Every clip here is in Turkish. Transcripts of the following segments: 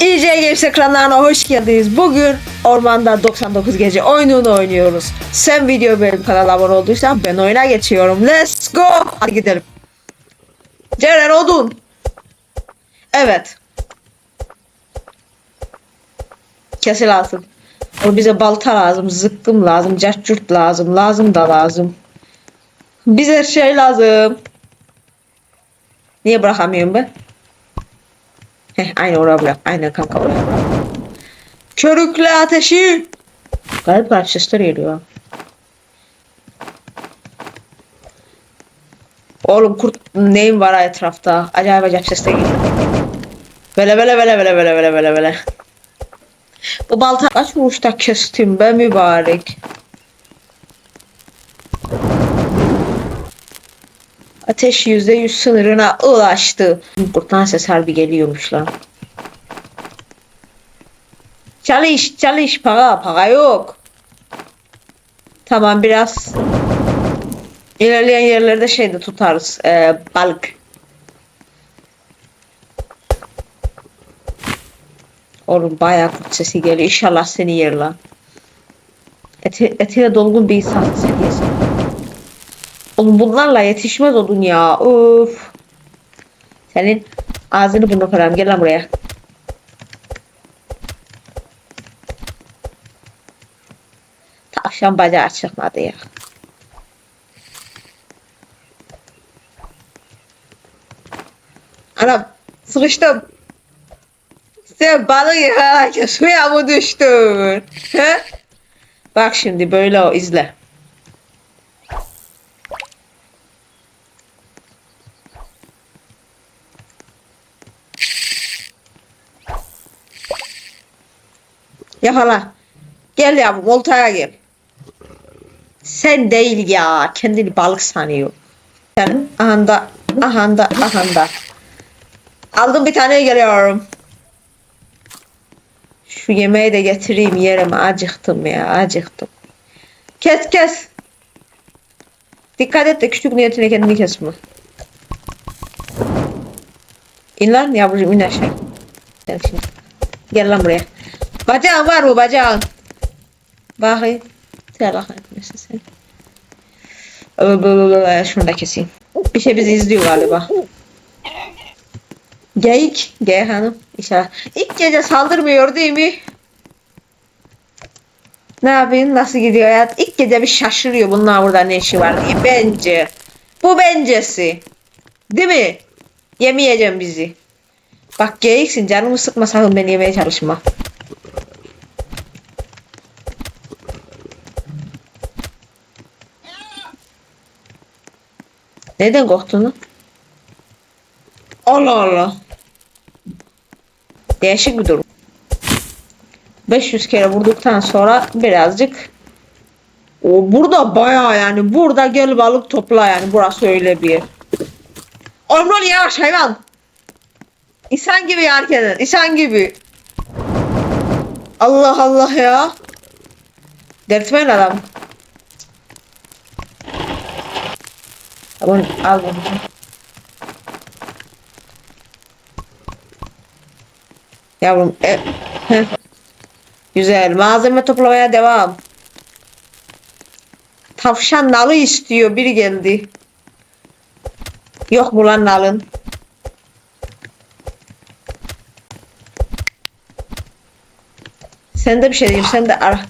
İyice Games ekranlarına hoş geldiniz. Bugün ormanda 99 gece oyununu oynuyoruz. Sen video benim kanala abone olduysan ben oyuna geçiyorum. Let's go. Hadi gidelim. Ceren odun. Evet. Kesi lazım. O bize balta lazım, zıkkım lazım, cacurt lazım, lazım da lazım. Bize şey lazım. Niye bırakamıyorum ben? Heh, aynı oraya bırak. Aynen kanka bırak. Körükle ateşi. Garip garip sesler geliyor. Oğlum kurt neyim var etrafta? Acayip acayip sesler geliyor. Böyle böyle böyle böyle böyle böyle böyle böyle. Bu balta kaç vuruşta kestim be mübarek. Ateş yüzde yüz sınırına ulaştı. Kurttan ses harbi geliyormuş lan. Çalış çalış para para yok. Tamam biraz ilerleyen yerlerde şeyde tutarız e, balık. Oğlum bayağı kurt sesi geliyor. İnşallah seni yer lan. Eti, etine dolgun bir insan seni yesin. Oğlum bunlarla yetişmez odun ya. Of. Senin ağzını bunu kırarım. Gel lan buraya. Tavşan bacağı çıkmadı ya. Anam sıkıştım. Sen balık yakalarken suya mı düştün? He? Bak şimdi böyle o izle. Yakala. Gel yavrum oltaya gel. Sen değil ya. Kendini balık sanıyor. Sen ahanda, ahanda, ahanda. Aldım bir tane geliyorum. Şu yemeği de getireyim yerim. Acıktım ya acıktım. Kes kes. Dikkat et de küçük niyetine kendini kesme. İn lan yavrucuğum in aşağı. Gel şimdi. Gel lan buraya. Bacağın var mı bacağın? Bakayım. Gel bakayım. Sen. Şunu da keseyim. Bir şey bizi izliyor galiba. Geyik. Gey hanım. İnşallah. İlk gece saldırmıyor değil mi? Ne yapayım? Nasıl gidiyor hayat? İlk gece bir şaşırıyor bunlar burada ne işi var diye. Bence. Bu bencesi. Değil mi? Yemeyeceğim bizi. Bak geyiksin canımı sıkma sakın beni yemeye çalışma. Neden korktun? Allah Allah. Değişik bir durum. 500 kere vurduktan sonra birazcık o burada bayağı yani burada gel balık topla yani burası öyle bir yer. Lan yavaş hayvan. İnsan gibi hareket edin. İnsan gibi. Allah Allah ya. Delirtmeyin adam. Al al bunu. Yavrum. E. Güzel. Malzeme toplamaya devam. Tavşan nalı istiyor. Biri geldi. Yok mu lan nalın? Sen de bir şey diyeyim. Sen de ara.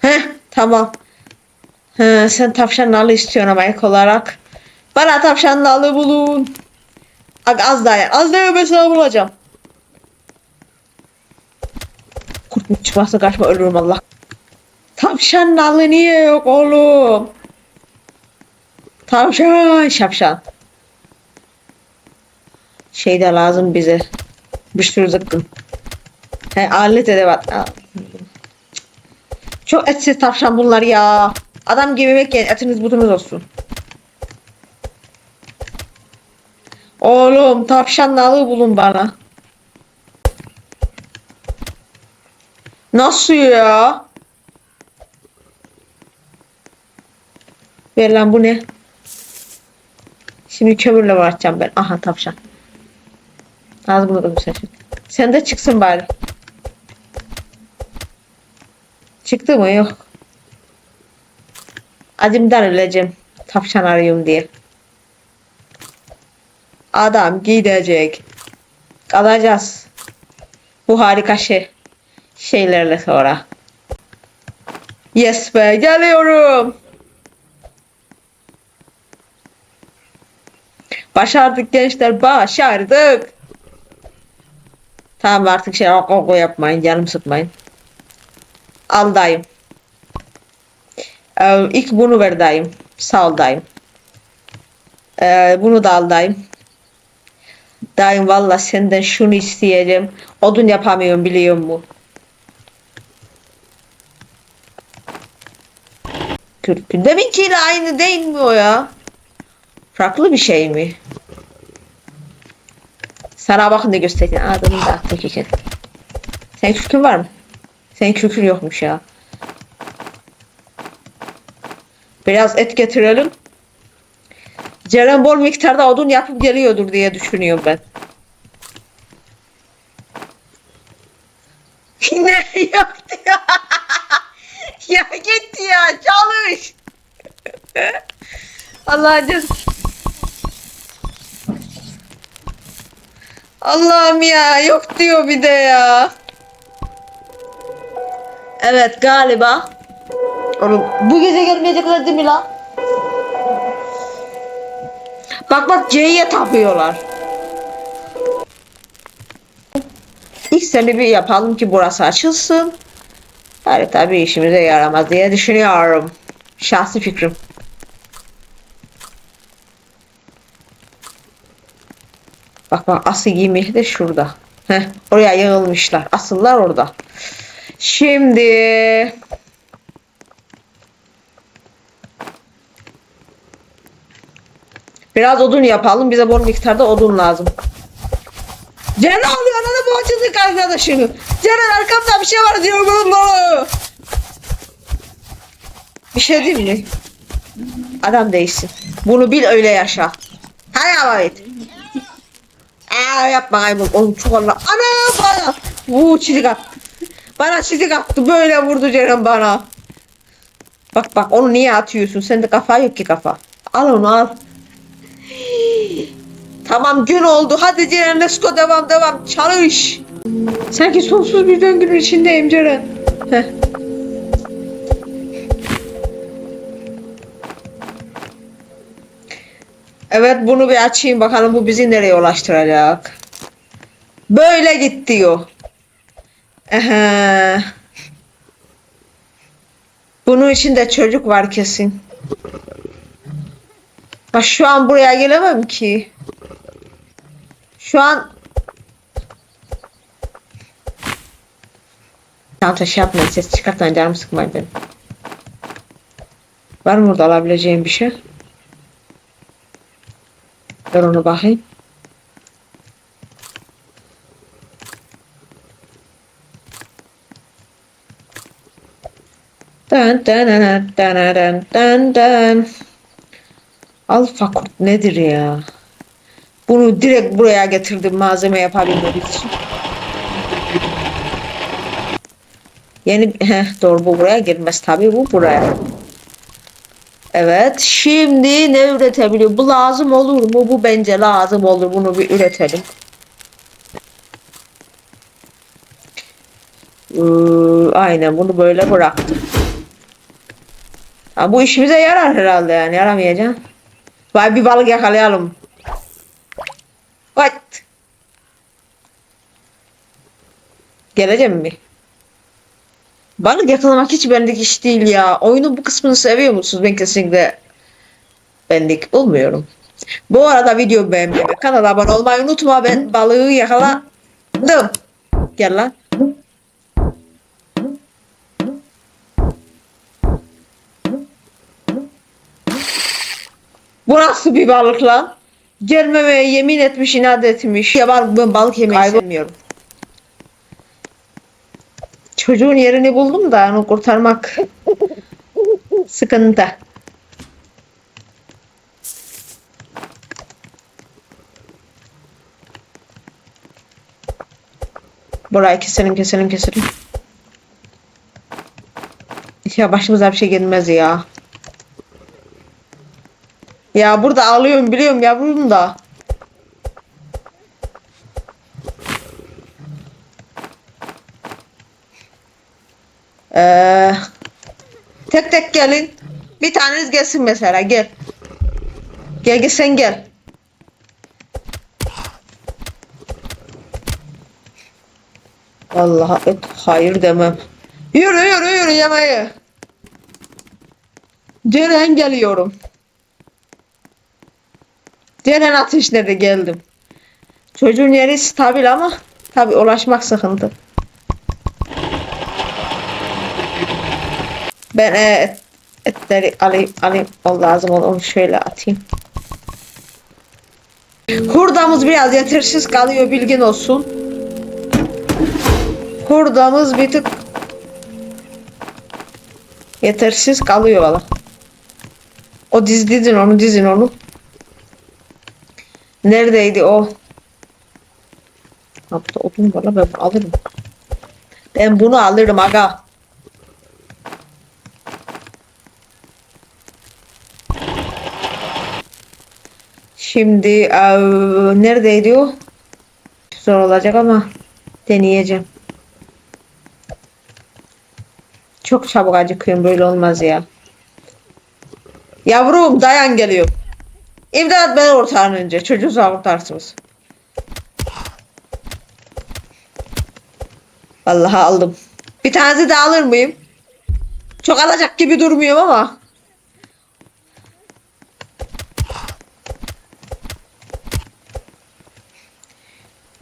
Heh tamam. He, sen tavşan nalı istiyorsun ama ek olarak. Bana tavşan nalı bulun. Az daha ya. Az daha sana bulacağım. Kurt mu çıkmazsa kaçma ölürüm Allah. Tavşan nalı niye yok oğlum? Tavşan şapşan. Şey de lazım bize. Bir sürü zıkkım. He alet edevat. Çok etsiz tavşan bunlar ya. Adam gibi bekleyin etiniz butunuz olsun. Oğlum tavşan nalı bulun bana. Nasıl ya? Ver lan bu ne? Şimdi kömürle uğraşacağım ben. Aha tavşan. Az bunu da sen şimdi. Sen de çıksın bari. Çıktı mı? Yok. Acımdan öleceğim. Tavşan arıyorum diye. Adam gidecek. Kalacağız. Bu harika şey. Şeylerle sonra. Yes be geliyorum. Başardık gençler başardık. Tamam artık şey yapmayın canım sıkmayın. Al dayım. Ee, ilk bunu ver dayım. Sağ ol dayım. Ee, bunu da al dayım. Dayım valla senden şunu isteyeceğim. Odun yapamıyorum biliyor musun? Kürkün. Deminkiyle aynı değil mi o ya? Farklı bir şey mi? Sana bakın ne göstereyim. Adını da attık. Senin kürkün var mı? Senin kürkün yokmuş ya. Biraz et getirelim. Ceren bol miktarda odun yapıp geliyordur diye düşünüyorum ben. ne yaptı ya? ya git ya çalış. Allah cez. Allah'ım ya yok diyor bir de ya. Evet galiba. Oğlum bu gece gelmeyecekler değil mi lan? Bak bak C'ye tapıyorlar. İlk seni bir yapalım ki burası açılsın. Harita bir işimize yaramaz diye düşünüyorum. Şahsi fikrim. Bak bak asıl giymek de şurada. Heh, oraya yığılmışlar. Asıllar orada. Şimdi biraz odun yapalım. Bize bol miktarda odun lazım. Ceren alıyor ananı açıldık arkadaşını. Ceren arkamda bir şey var diyor. Bir şey değil mi? Adam değilsin. Bunu bil öyle yaşa. Hay ama et. Aa yapma kaybol. Oğlum çok Allah. Ana bana. Bu çizik attı. Bana çizik attı. Böyle vurdu Ceren bana. Bak bak onu niye atıyorsun? Sende kafa yok ki kafa. Al onu al. Tamam gün oldu. Hadi Ceren let's go devam devam. Çalış. Sanki sonsuz bir döngünün içindeyim Ceren. Heh. Evet bunu bir açayım bakalım bu bizi nereye ulaştıracak. Böyle git diyor. Aha. Bunun içinde çocuk var kesin. Bak şu an buraya gelemem ki. Şu an Tamam taş yapmayın ses çıkartmayın canımı sıkmayın benim. Var mı burada alabileceğim bir şey? Ver onu bakayım. Dın dın dın dın dın dın dın. Alfa kurt nedir ya? Bunu direkt buraya getirdim malzeme yapabilmek için. Yeni heh, doğru bu buraya girmez tabii bu buraya. Evet şimdi ne üretebiliyor? Bu lazım olur mu? Bu bence lazım olur. Bunu bir üretelim. Ee, aynen bunu böyle bıraktım. Ha, bu işimize yarar herhalde yani yaramayacak. Vay bir balık yakalayalım. What? Geleceğim mi? Balık yakalamak hiç benlik iş değil ya. Oyunun bu kısmını seviyor musunuz? Ben kesinlikle benlik olmuyorum. Bu arada video beğenmeyi ve kanala abone olmayı unutma. Ben balığı yakaladım. Gel lan. Bu nasıl bir balık lan? Gelmemeye yemin etmiş, inat etmiş. Ya balık ben balık yemeyi Kaybol- sevmiyorum. Çocuğun yerini buldum da onu kurtarmak sıkıntı. Burayı keselim keselim keselim. Ya başımıza bir şey gelmez ya. Ya burada ağlıyorum biliyorum yavrum da. Ee, tek tek gelin. Bir taneniz gelsin mesela gel. Gel gel sen gel. Vallahi et hayır demem. Yürü yürü yürü yemeğe. Ceren geliyorum. Ceren ateşle de geldim. Çocuğun yeri stabil ama tabi ulaşmak sıkıntı. Ben e, et, etleri alayım, alayım. O lazım onu şöyle atayım. Hurdamız biraz yetersiz kalıyor bilgin olsun. Hurdamız bir tık yetersiz kalıyor valla. O diz dizin onu dizin onu. Neredeydi o? Hafta odun var ben bunu alırım. Ben bunu alırım aga. Şimdi eee, neredeydi o? Zor olacak ama deneyeceğim. Çok çabuk acıkıyorum böyle olmaz ya. Yavrum dayan geliyor. İmdat beni kurtarın önce. Çocuğu sağ kurtarsınız. Vallahi aldım. Bir tanesi de alır mıyım? Çok alacak gibi durmuyorum ama.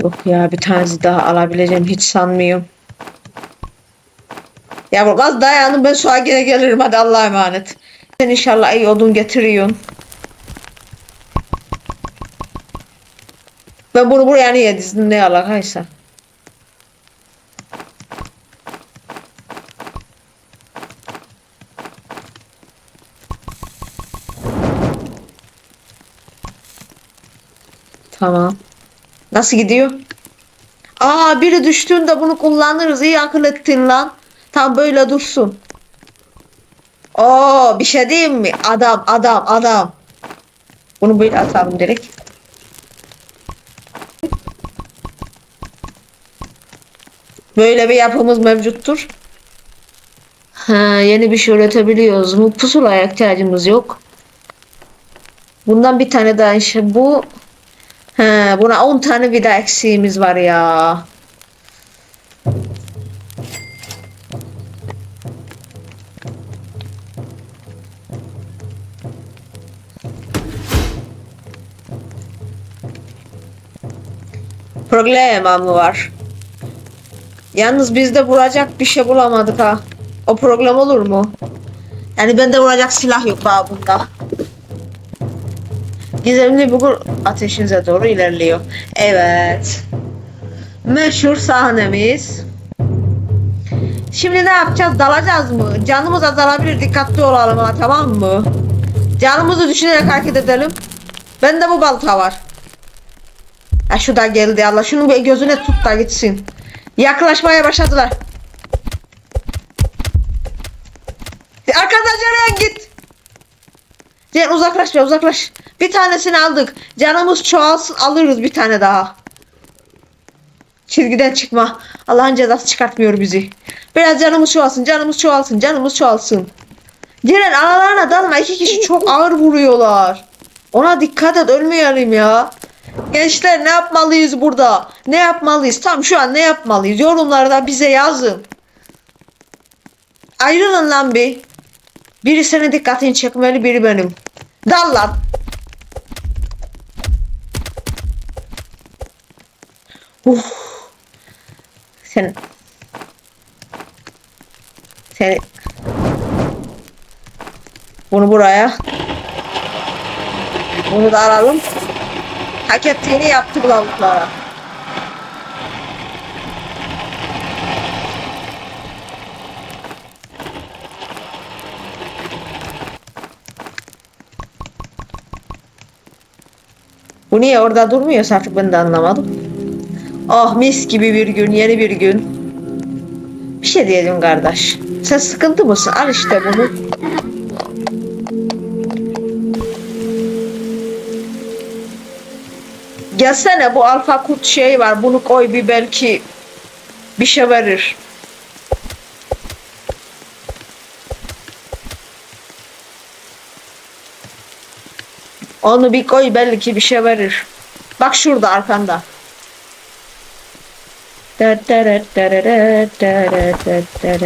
Yok ya bir tanesi daha alabileceğim hiç sanmıyorum. Yavrum az dayanın ben an gene gelirim hadi Allah'a emanet. Sen inşallah iyi odun getiriyorsun. Ben bunu buraya niye dizdim ne alakaysa. Tamam. Nasıl gidiyor? Aa biri düştüğünde bunu kullanırız. İyi akıl ettin lan. Tam böyle dursun. Oo bir şey diyeyim mi? Adam adam adam. Bunu böyle atalım direkt. Böyle bir yapımız mevcuttur. Ha, yeni bir şey üretebiliyoruz. Bu pusulaya ihtiyacımız yok. Bundan bir tane daha işte bu. Ha, buna 10 tane vida eksiğimiz var ya. Problem mı var? Yalnız biz de vuracak bir şey bulamadık ha. O program olur mu? Yani bende vuracak silah yok daha bunda. Gizemli bugur ateşinize doğru ilerliyor. Evet. Meşhur sahnemiz. Şimdi ne yapacağız? Dalacağız mı? Canımız azalabilir. Dikkatli olalım ha tamam mı? Canımızı düşünerek hareket edelim. Bende bu balta var. Ha şu da geldi Allah. Şunu bir gözüne tut da gitsin. Yaklaşmaya başladılar. Arkadan Ceren git. Ceren uzaklaş be uzaklaş. Bir tanesini aldık. Canımız çoğalsın alırız bir tane daha. Çizgiden çıkma. Allah'ın cezası çıkartmıyor bizi. Biraz canımız çoğalsın, canımız çoğalsın, canımız çoğalsın. Ceren aralarına dalma. iki kişi çok ağır vuruyorlar. Ona dikkat et ölmeyelim ya. Gençler ne yapmalıyız burada? Ne yapmalıyız? Tam şu an ne yapmalıyız? Yorumlarda bize yazın. Ayrılın lan bir. Biri senin dikkatini çekmeli, biri benim. Dal lan. Uf. Sen sen bunu buraya bunu da alalım. Hak ettiğini yaptı bu lavuklara. Bu niye orada durmuyor artık ben de anlamadım. Oh mis gibi bir gün, yeni bir gün. Bir şey diyelim kardeş. Sen sıkıntı mısın? Al işte bunu. Gelsene bu alfa kurt şey var. Bunu koy bir belki bir şey verir. Onu bir koy belki bir şey verir. Bak şurada arkanda.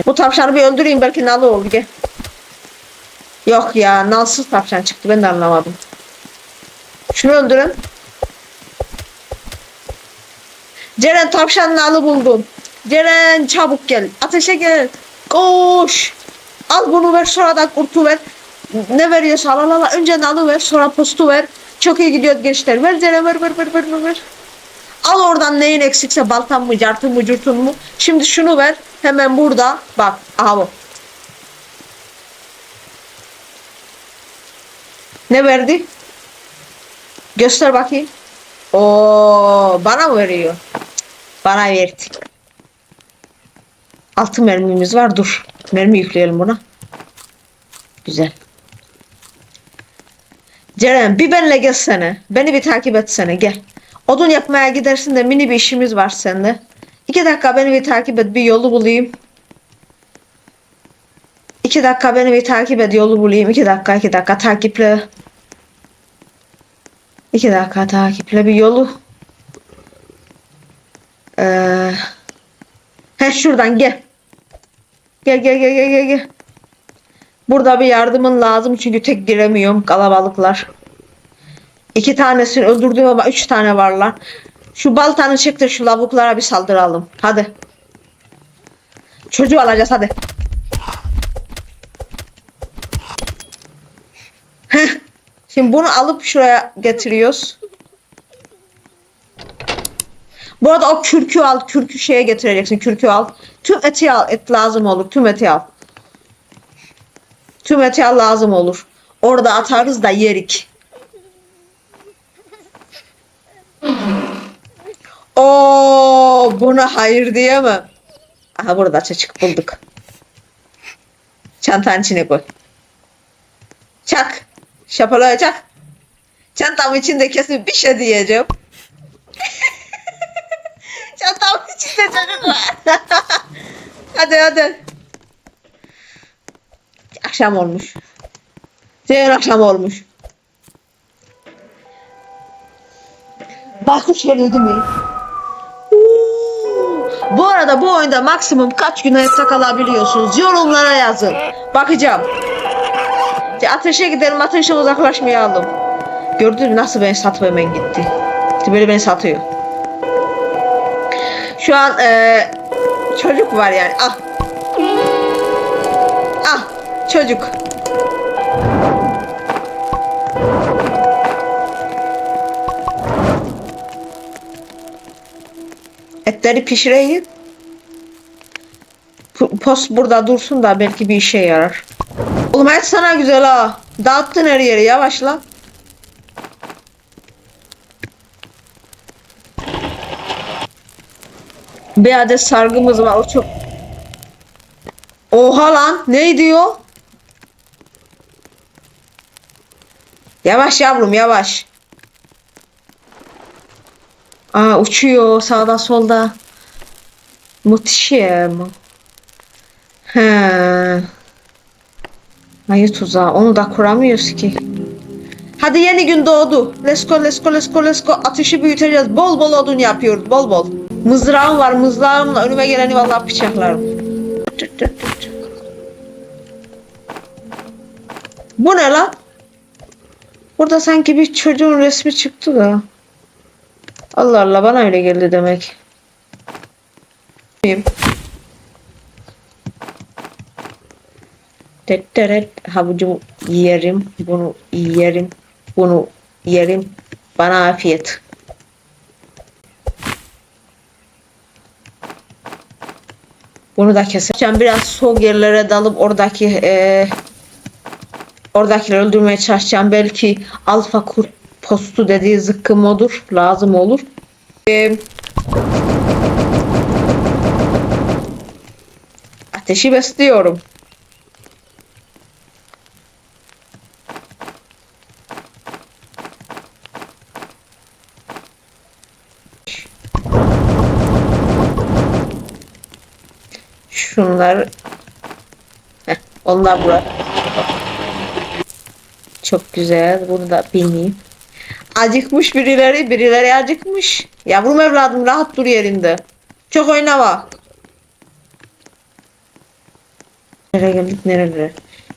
Bu tavşanı bir öldüreyim belki nalı olur gel. Yok ya nalsız tavşan çıktı ben de anlamadım. Şunu öldürün. Ceren tavşan nalı buldum. Ceren çabuk gel. Ateşe gel. Koş. Al bunu ver sonra da kurtu ver. Ne veriyorsa al al al. Önce nalı ver sonra postu ver. Çok iyi gidiyor gençler. Ver Ceren ver ver ver ver ver. Al oradan neyin eksikse baltan mı, cartın mı, curtun mu. Şimdi şunu ver. Hemen burada. Bak. Aha bu. Ne verdi? Göster bakayım. Oo, bana mı veriyor? Bana verdi. Altı mermimiz var. Dur. Mermi yükleyelim buna. Güzel. Ceren bir benle gelsene. Beni bir takip etsene gel. Odun yapmaya gidersin de mini bir işimiz var sende. İki dakika beni bir takip et bir yolu bulayım. İki dakika beni bir takip et yolu bulayım. İki dakika iki dakika takiple. İki dakika takiple bir yolu. Ee, he şuradan gel. Gel gel gel gel gel. Burada bir yardımın lazım çünkü tek giremiyorum kalabalıklar. İki tanesini öldürdüm ama üç tane varlar. Şu baltanı çek şu lavuklara bir saldıralım. Hadi. Çocuğu alacağız hadi. Şimdi bunu alıp şuraya getiriyoruz. Bu arada o kürkü al. Kürkü şeye getireceksin. Kürkü al. Tüm eti al. Et lazım olur. Tüm eti al. Tüm eti al lazım olur. Orada atarız da yerik. Oo, buna hayır diyemem. Aha burada çocuk bulduk. Çantanın içine koy. Çak. Şapalaya çak. Çantamın içinde kesin bir şey diyeceğim. Çantamın içinde çocuk var. hadi hadi. Akşam olmuş. Zeyn akşam olmuş. Baykuş verildi mi? Bu arada bu oyunda maksimum kaç gün hayatta kalabiliyorsunuz? Yorumlara yazın. Bakacağım. Ateşe gidelim, ateşe uzaklaşmayalım. Gördün mü nasıl beni satıp hemen gitti. İşte böyle beni satıyor. Şu an eee, çocuk var yani. Ah. Ah çocuk. Etleri pişireyim. Post burada dursun da belki bir işe yarar. Oğlum et sana güzel ha. Dağıttın her yeri yavaşla. Bir adet sargımız var o çok. Oha lan ne diyor? Yavaş yavrum yavaş. Aa uçuyor sağda solda. Muhteşem. He. Ayı tuzağı. Onu da kuramıyoruz ki. Hadi yeni gün doğdu. Let's go, let's go, let's go, let's go. Ateşi büyüteceğiz. Bol bol odun yapıyoruz. Bol bol. Mızrağım var. Mızrağımla önüme geleni vallahi bıçaklarım. Bu ne lan? Burada sanki bir çocuğun resmi çıktı da. Allah Allah bana öyle geldi demek. Tetteret havucumu yerim, bunu yerim, bunu yerim. Bana afiyet. Bunu da keseceğim. Biraz soğuk yerlere dalıp oradaki eee oradakileri öldürmeye çalışacağım. Belki alfa kurt postu dediği zıkkım olur. Lazım olur. Eee Ateşi besliyorum. Şunlar Heh, onlar burada. Çok güzel. Bunu da bilmeyeyim. Acıkmış birileri, birileri acıkmış. Yavrum evladım rahat dur yerinde. Çok oynama. Nereye geldik nerelere?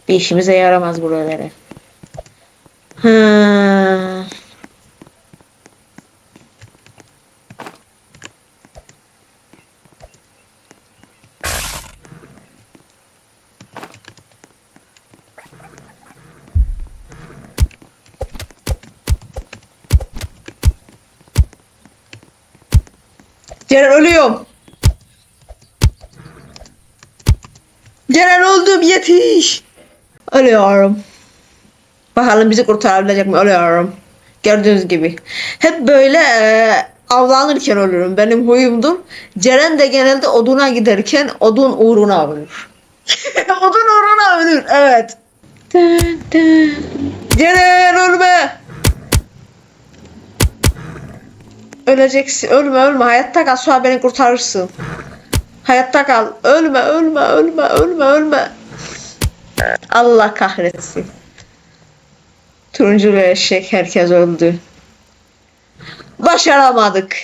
Bir işimize yaramaz buralara. Ha. Ceren ölüyorum. Ceren öldüm yetiş. Ölüyorum. Bakalım bizi kurtarabilecek mi? Ölüyorum. Gördüğünüz gibi. Hep böyle e, avlanırken ölürüm. Benim huyumdur. Ceren de genelde oduna giderken odun uğruna ölür. odun uğruna ölür. Evet. Ceren ölme. Öleceksin. Ölme ölme. Hayatta kal. Sonra beni kurtarırsın. Hayatta kal. Ölme ölme ölme ölme ölme. Allah kahretsin. Turuncu eşek herkes öldü. Başaramadık.